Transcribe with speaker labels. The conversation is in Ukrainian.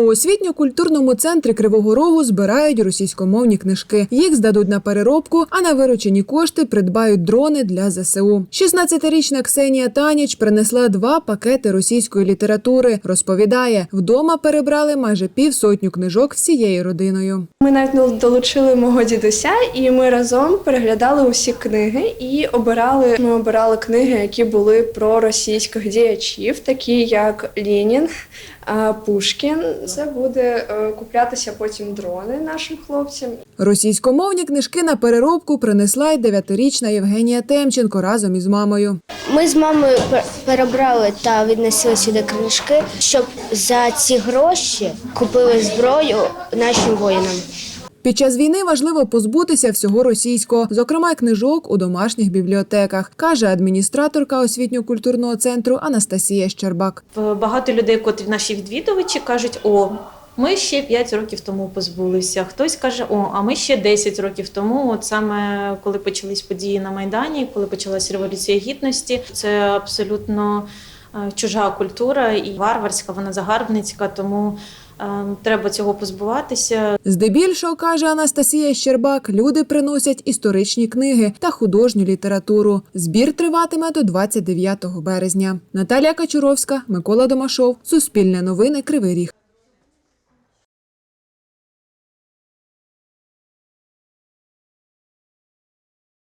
Speaker 1: У освітньо-культурному центрі Кривого Рогу збирають російськомовні книжки. Їх здадуть на переробку, а на виручені кошти придбають дрони для ЗСУ. 16-річна Ксенія Таніч принесла два пакети російської літератури. Розповідає, вдома перебрали майже півсотню книжок всією родиною.
Speaker 2: Ми навіть долучили мого дідуся, і ми разом переглядали усі книги і обирали. Ми обирали книги, які були про російських діячів, такі як Ленін, а, Пушкін. Це буде е, куплятися потім дрони нашим хлопцям.
Speaker 1: Російськомовні книжки на переробку принесла й дев'ятирічна Євгенія Темченко разом із мамою.
Speaker 3: Ми з мамою пер- перебрали та віднесли сюди книжки, щоб за ці гроші купили зброю нашим воїнам.
Speaker 1: Під час війни важливо позбутися всього російського, зокрема книжок у домашніх бібліотеках, каже адміністраторка освітньо-культурного центру Анастасія Щербак.
Speaker 4: Е, Багато людей, котрі наші відвідувачі, кажуть: о, ми ще 5 років тому позбулися. Хтось каже, о, а ми ще 10 років тому. От саме коли почались події на Майдані, коли почалась революція гідності, це абсолютно е, чужа культура і варварська, вона загарбницька, тому треба цього позбуватися.
Speaker 1: Здебільшого каже Анастасія Щербак, люди приносять історичні книги та художню літературу. Збір триватиме до 29 березня. Наталія Качуровська, Микола Домашов, Суспільне новини, Кривий Ріг.